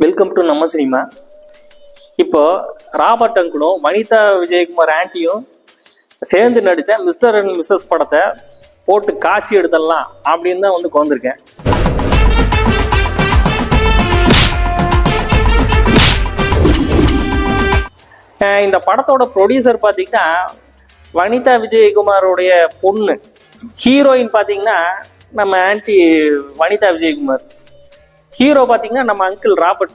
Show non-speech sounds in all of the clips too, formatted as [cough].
Welcome to நம்ம cinema இப்போ Robert அங்குனும் வனிதா விஜயகுமார் ஆண்டியும் சேர்ந்து நடித்த மிஸ்டர் அண்ட் மிஸ்ஸஸ் படத்தை போட்டு காட்சி எடுத்துடலாம் அப்படின்னு தான் வந்து குழந்திருக்கேன் இந்த படத்தோட ப்ரொடியூசர் பார்த்தீங்கன்னா வனிதா விஜயகுமாரோடைய பொண்ணு. ஹீரோயின் பார்த்தீங்கன்னா நம்ம ஆன்டி வனிதா விஜயகுமார். ஹீரோ பார்த்தீங்கன்னா நம்ம அங்கிள் ராபர்ட்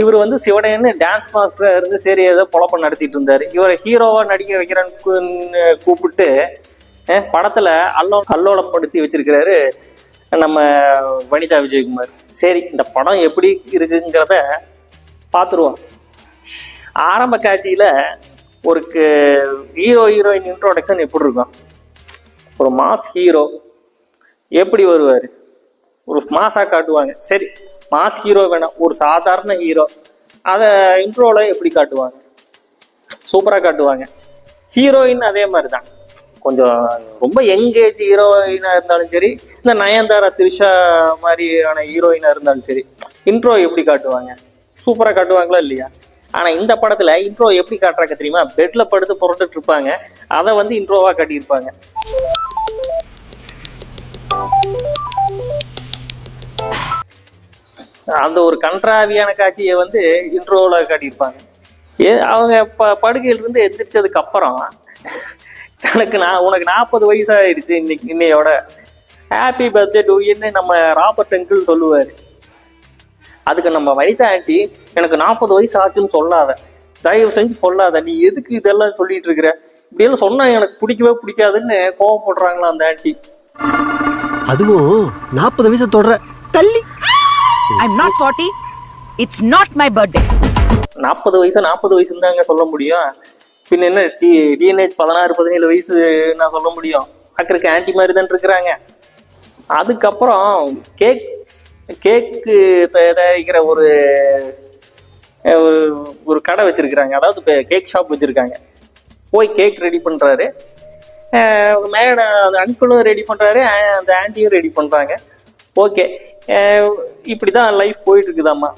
இவர் வந்து சிவடையன்னு டான்ஸ் மாஸ்டர் இருந்து சரி ஏதோ பொழப்பம் நடத்திட்டு இருந்தாரு. இவரை ஹீரோவா நடிக்க வைக்கிறான்னு கூப்பிட்டு படத்தில் படத்துல அல்லோ அல்லோலப்படுத்தி வச்சிருக்கிறாரு நம்ம வனிதா விஜயகுமார். சரி இந்த படம் எப்படி இருக்குங்கிறத பார்த்துருவோம் ஆரம்ப காட்சியில ஒரு ஹீரோ ஹீரோயின் இன்ட்ரோடக்ஷன் எப்படி இருக்கும்? ஒரு மாஸ் ஹீரோ எப்படி வருவார்? ஒரு மாஸாக காட்டுவாங்க. சரி மாஸ் ஹீரோ வேணாம். ஒரு சாதாரண ஹீரோ அதை இன்ட்ரோவில் எப்படி காட்டுவாங்க? சூப்பராக காட்டுவாங்க. ஹீரோயின் அதே மாதிரி தான் கொஞ்சம் ரொம்ப எங்கேஜ் ஹீரோயினாக இருந்தாலும் சரி இந்த நயன்தாரா திரிஷா மாதிரியான ஹீரோயினாக இருந்தாலும் சரி இன்ட்ரோ எப்படி காட்டுவாங்க? சூப்பராக காட்டுவாங்களா இல்லையா? ஆனால் இந்த படத்தில் இன்ட்ரோ எப்படி காட்டுறாங்க தெரியுமா? பெட்டில் படுத்து புரட்டுட்டு இருப்பாங்க. அதை வந்து இன்ட்ரோவாக காட்டியிருப்பாங்க. அந்த ஒரு கன்றாவியான காட்சியை வந்து இன்ட்ரோவில் காட்டியிருப்பாங்க. ஏ அவங்க ப படுக்கையிலிருந்து எந்திரிச்சதுக்கு அப்புறம் தனக்கு நான் உனக்கு நாற்பது வயசு ஆயிடுச்சு இன்னைக்கு இன்னையோட. ஹாப்பி பர்த்டே டூ என்ன நம்ம ராபர்ட் அங்கிள் சொல்லுவார். அதுக்கு நம்ம வனிதா ஆண்டி எனக்கு நாற்பது வயசு ஆச்சுன்னு சொல்லாத. தயவு செஞ்சு சொல்லாத. நீ எதுக்கு இதெல்லாம் சொல்லிட்டு இருக்கிற? இப்படியெல்லாம் சொன்னா எனக்கு பிடிக்கவே பிடிக்காதுன்னு கோவப்படுறாங்களா அந்த ஆண்டி. அதுவும் நாற்பது வயசு தொடர தள்ளி. I'm not 40. It's not my birthday. நாற்பது வயசு நாற்பது வயசுன்னு தாங்க சொல்ல முடியும். பின்ன என்ன டி டிஎன்ஏஜ் பதினாறு பதினேழு வயசு நான் சொல்ல முடியும். பார்க்குறக்கு ஆன்டி மாதிரி தான் இருக்கிறாங்க. அதுக்கப்புறம் கேக் கேக்கு தயாரிக்கிற ஒரு ஒரு- ஒரு கடை வச்சிருக்கிறாங்க. அதாவது இப்போ கேக் ஷாப் வச்சிருக்காங்க. போய் கேக் ரெடி பண்ணுறாரு மேடம் அந்த அங்கிளும் ரெடி பண்ணுறாரு அந்த ஆன்ட்டியும் ரெடி பண்ணுறாங்க ஓகே இப்படி தான் லைஃப் போயிட்டு இருக்குதாம்மா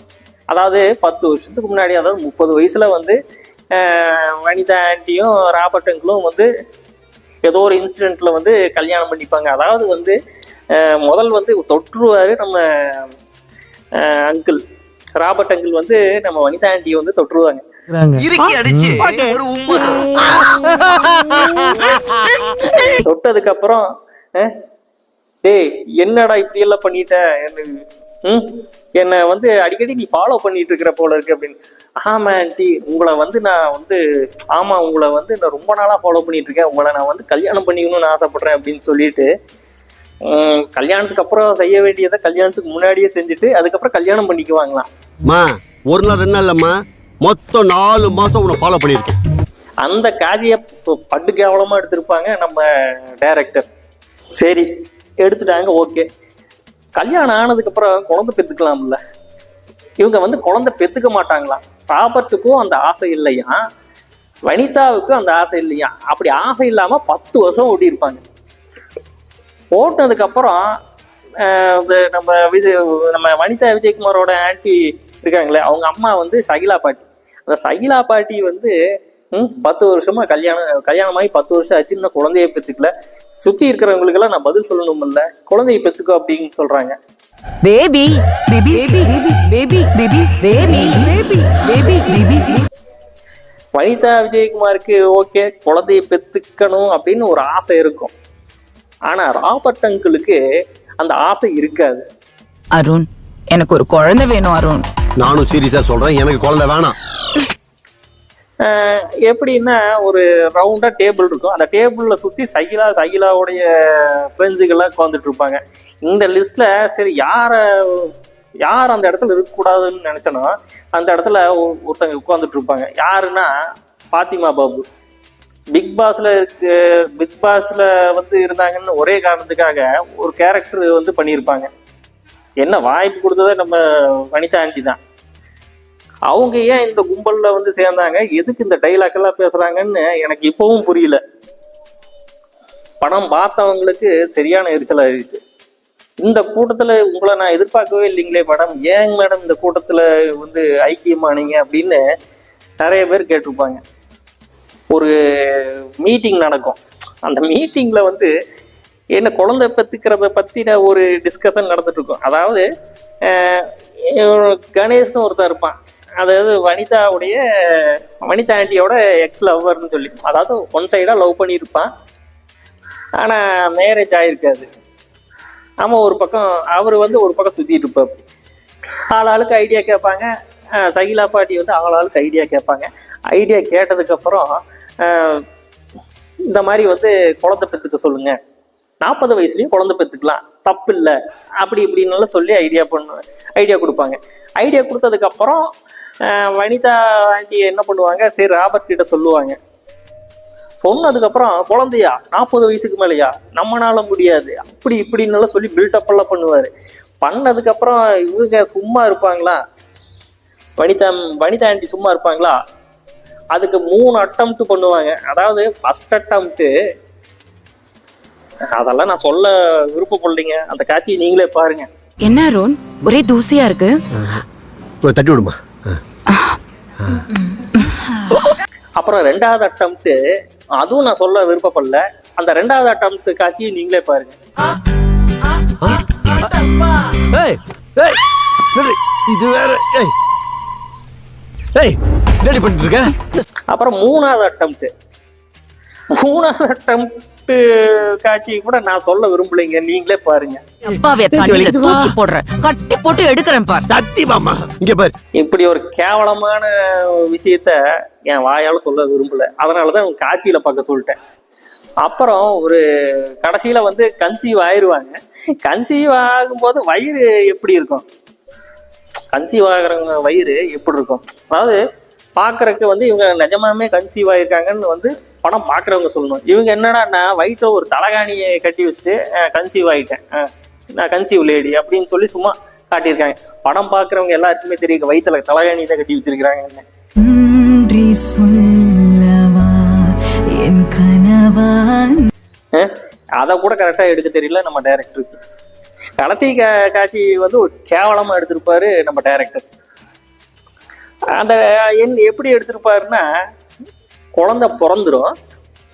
அதாவது பத்து வருஷத்துக்கு முன்னாடி அதாவது முப்பது வயசுல வந்து வனிதா ஆண்டியும் ராபர்ட் அங்கிளும் வந்து ஏதோ ஒரு இன்சிடென்ட்ல வந்து கல்யாணம் பண்ணிப்பாங்க. அதாவது வந்து முதல் வந்து தொற்றுவாரு நம்ம அங்கிள் ராபர்ட் அங்கிள் வந்து நம்ம வனிதா ஆண்டியை வந்து தொற்றுவாங்க. இறுக்கி அடிச்சு ஒரு உம்மா [laughs] தொட்டதுக்கு அப்புறம் டேய் என்னடா இப்படி எல்லாம் பண்ணிட்ட? என்ன ம்? என்னை வந்து அடிக்கடி நீ ஃபாலோ பண்ணிட்டு இருக்கிற போல இருக்கு அப்படின்னு. ஆமா ஆண்டி உங்களை வந்து நான் வந்து ஆமா உங்களை வந்து நான் ரொம்ப நாளா ஃபாலோ பண்ணிட்டு இருக்கேன். உங்களை நான் வந்து கல்யாணம் பண்ணிக்கணும்னு ஆசைப்படுறேன் அப்படின்னு சொல்லிட்டு கல்யாணத்துக்கு அப்புறம் செய்ய வேண்டியதை கல்யாணத்துக்கு முன்னாடியே செஞ்சுட்டு அதுக்கப்புறம் கல்யாணம் பண்ணிக்குவாங்களாம். ஒரு நாள் ரெண்டு நாள் இல்லம்மா. மொத்தம் நாலு மாசம் உன்னை ஃபாலோ பண்ணியிருக்கேன். அந்த காட்சியை ப- படு கேவலமா எடுத்திருப்பாங்க நம்ம டைரக்டர் சரி எடுத்துட்டாங்க ஓகே கல்யாணம் ஆனதுக்கு அப்புறம் குழந்தை பெத்துக்கலாம்ல. இவங்க வந்து குழந்தை பெத்துக்க மாட்டாங்களாம். ராபர்ட்டுக்கும் அந்த ஆசை இல்லையா? வனிதாவுக்கும் அந்த ஆசை இல்லையா? அப்படி ஆசை இல்லாம பத்து வருஷம் ஓட்டி இருப்பாங்க ஓட்டினதுக்கு அப்புறம் இந்த நம்ம விஜய் நம்ம வனிதா விஜயகுமாரோட ஆன்ட்டி இருக்காங்களே அவங்க அம்மா வந்து சகிலா பாட்டி. அந்த சகிலா பாட்டி வந்து பத்து வருஷமா கல்யாணம் கல்யாணமாகி பத்து வருஷம் ஆச்சு இன்னும் குழந்தைய பெத்துக்கல. சுத்தி இருக்கிறவங்களுக்கெல்லாம் நான் பதில் சொல்லணும்ல குழந்தைய பெத்துக்கோ அப்படின்னு சொல்றாங்க Baby. Baby. Baby. Baby. Baby. Baby. Baby. Baby. Baby. Baby. Vanitha விஜயகுமாருக்கு okay குழந்தைய பெத்துக்கணும் அப்படின்னு ஒரு ஆசை இருக்கும் ஆனா ராபர்ட் அங்கிளுக்கு அந்த ஆசை இருக்காது அருண் எனக்கு ஒரு குழந்தை வேணும் அருண் நானும் சீரியஸா சொல்றேன் எனக்கு குழந்தை வேணாம் எப்படின்னா ஒரு ரவுண்டா டேபிள் இருக்கும். அந்த டேபிள்ல சுத்தி சகிலா சகிலாவுடைய ஃப்ரெண்ட்ஸுகள்லாம் உட்காந்துட்டு இருப்பாங்க. இந்த லிஸ்ட்ல சரி யார யார் அந்த இடத்துல இருக்கக்கூடாதுன்னு நினைச்சனோ அந்த இடத்துல ஒருத்தங்க உட்காந்துட்டு இருப்பாங்க. யாருன்னா பாத்திமா பாபு. பிக் பாஸ்ல இருக்கு பிக் பாஸ்ல வந்து இருந்தாங்கன்னு ஒரே காரணத்துக்காக ஒரு கேரக்டர் வந்து பண்ணியிருப்பாங்க. என்ன வாய்ப்பு கொடுத்ததே நம்ம வனிதா ஆண்டி தான். அவங்க ஏன் இந்த கும்பல்ல வந்து சேர்ந்தாங்க? எதுக்கு இந்த டைலாக் எல்லாம் பேசுறாங்கன்னு எனக்கு இப்பவும் புரியல. படம் பார்த்தவங்களுக்கு சரியான எரிச்சல் ஆயிடுச்சு இந்த கூட்டத்துல உங்களை நான் எதிர்பார்க்கவே இல்லைங்களே மேடம் ஏங்க மேடம் இந்த கூட்டத்துல வந்து ஐக்கியமானீங்க அப்படின்னு நிறைய பேர் கேட்டிருப்பாங்க. ஒரு மீட்டிங் நடக்கும். அந்த மீட்டிங்ல வந்து என்ன குழந்தை பத்துக்கிறத பத்தின ஒரு டிஸ்கஷன் நடந்துட்டு இருக்கும். அதாவது கணேஷ்னு ஒருத்தன் இருப்பான். அதாவது வனிதாவுடைய வனிதா ஆண்டியோட எக்ஸ் லவ்வர்னு சொல்லி அதாவது ஒன் சைடா லவ் பண்ணியிருப்பான். ஆனா மேரேஜ் ஆயிருக்காது. நம்ம ஒரு பக்கம் அவர் வந்து ஒரு பக்கம் சுத்திட்டு இருப்பார். ஆள் ஆளுக்கு ஐடியா கேட்பாங்க. சகிலா பாட்டி வந்து ஆள் ஆளுக்கு ஐடியா கேட்பாங்க. ஐடியா கேட்டதுக்கு அப்புறம் இந்த மாதிரி வந்து குழந்தை பெற்றுக்க சொல்லுங்க. நாற்பது வயசுலயும் குழந்தை பெற்றுக்கலாம். தப்பு இல்லை அப்படி இப்படின்னு சொல்லி ஐடியா பண்ணு ஐடியா கொடுப்பாங்க. ஐடியா கொடுத்ததுக்கு அப்புறம் வனிதா ஆண்டி என்ன பண்ணுவாங்க? சரி ராபர்ட் கிட்ட சொல்லுவாங்க. சொன்னதுக்கப்புறம் குழந்தையா நாற்பது வயசுக்கு மேலயா? நம்மனால முடியாது. அப்படி இப்படின்னு எல்லாம் சொல்லி பில்டப் எல்லாம் பண்ணுவாரு. பண்ணதுக்கப்புறம் இவங்க சும்மா இருப்பாங்களா? வனிதா வனிதா ஆண்டி சும்மா இருப்பாங்களா? அதுக்கு மூணு அட்டம்ப்ட் பண்ணுவாங்க. அதாவது ஃபர்ஸ்ட் அட்டம்ப்ட் அதெல்லாம் நான் சொல்ல விருப்பப்படலைங்க. அந்த காட்சியை நீங்களே பாருங்க. என்ன அருண் ஒரே தூசியா இருக்கு? தட்டி விடுமா. அப்புறம் ரெண்டாவது அட்டம்ப்ட் அதுவும் நான் சொல்ல விருப்பப்படல. அந்த ரெண்டாவது அட்டம்ப்ட் காட்சியை நீங்களே பாருங்க. இது வேற அப்புறம் மூணாவது அட்டம்ப்ட் மூணாவது அட்டம்ப்ட் காட்சி கூட நான் சொல்ல விரும்பலைங்க. நீங்களே பாருங்க. அப்பாவே தண்ணியில தூக்கி போடுறேன் கட்டி போட்டு எடுக்கிறேன் பார். சத்தி மாமா இங்க பாரு. இப்படி ஒரு கேவலமான விஷயத்த என் வாயால சொல்ல விரும்பல. அதனாலதான் காட்சியில பார்க்க சொல்லிட்டேன். அப்புறம் ஒரு கடைசியில வந்து கன்சீவ் ஆயிருவாங்க. கன்சீவ் ஆகும்போது வயிறு எப்படி இருக்கும்? கன்சீவ் ஆகுறவங்க வயிறு எப்படி இருக்கும்? அதாவது பார்க்கறதுக்கு வந்து இவங்க நிஜமாவே கன்சீவ் ஆயிருக்காங்கன்னு வந்து படம் பார்க்குறவங்க சொல்லணும். இவங்க என்னடா நான் வயிற்றுல ஒரு தலகாணியை கட்டி வச்சுட்டு கன்சீவ் ஆயிட்டேன். அஹ், நான் கன்சீவ் லேடி அப்படின்னு சொல்லி சும்மா காட்டியிருக்காங்க. படம் பார்க்குறவங்க எல்லாருக்குமே தெரியும் வயிற்றுல தலகாணி தான் கட்டி வச்சிருக்கிறாங்க. நன்றி சொல்லவா என் கனவான் அதை கூட கரெக்டாக எடுக்க தெரியல நம்ம டைரக்டருக்கு களத்தி கா காட்சி வந்து ஒரு கேவலமாக எடுத்திருப்பாரு நம்ம டைரக்டர் அந்த என் எப்படி எடுத்திருப்பாருன்னா குழந்தை பிறந்துடும்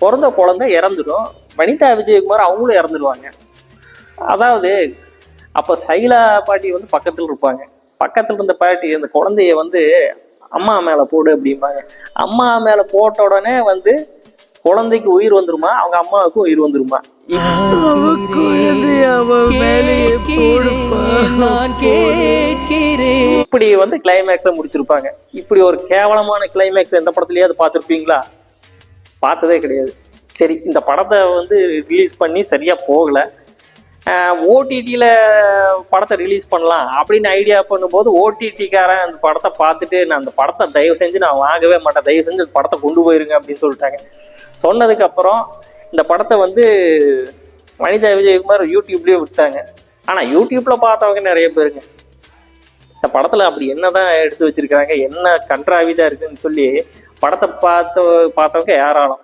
பிறந்த குழந்தை இறந்துடும் வனிதா விஜயகுமார் அவங்களும் இறந்துடுவாங்க அதாவது அப்போ சைலா பாட்டி வந்து பக்கத்தில் இருப்பாங்க. பக்கத்தில் இருந்த பாட்டி அந்த குழந்தைய வந்து அம்மா மேலே போடு அப்படிம்பாங்க. அம்மா மேலே போட்ட உடனே வந்து குழந்தைக்கு உயிர் வந்துருமா? அவங்க அம்மாவுக்கும் உயிர் வந்துருமா? இப்படி வந்து கிளைமேக்ஸை முடிச்சிருப்பாங்க. இப்படி ஒரு கேவலமான கிளைமேக்ஸ் எந்த படத்துலயாவது பார்த்துருப்பீங்களா? பார்த்ததே கிடையாது. சரி இந்த படத்தை வந்து ரிலீஸ் பண்ணி சரியா போகல. ஓடிடியில் படத்தை ரிலீஸ் பண்ணலாம் அப்படின்னு ஐடியா பண்ணும்போது ஓடிடிக்காரன் அந்த படத்தை பார்த்துட்டு நான் அந்த படத்தை தயவு செஞ்சு நான் வாங்கவே மாட்டேன். தயவு செஞ்சு அந்த படத்தை கொண்டு போயிருங்க அப்படின்னு சொல்லிட்டாங்க. சொன்னதுக்கு அப்புறம் இந்த படத்தை வந்து வனிதா விஜயகுமார் யூடியூப்லேயே விட்டாங்க. ஆனால் யூடியூப்பில் பார்த்தவங்க நிறைய பேருங்க. இந்த படத்தில் அப்படி என்னதான் எடுத்து வச்சிருக்கிறாங்க என்ன கன்றாவிதா இருக்குன்னு சொல்லி படத்தை பார்த்த பார்த்தவங்க ஏராளம்.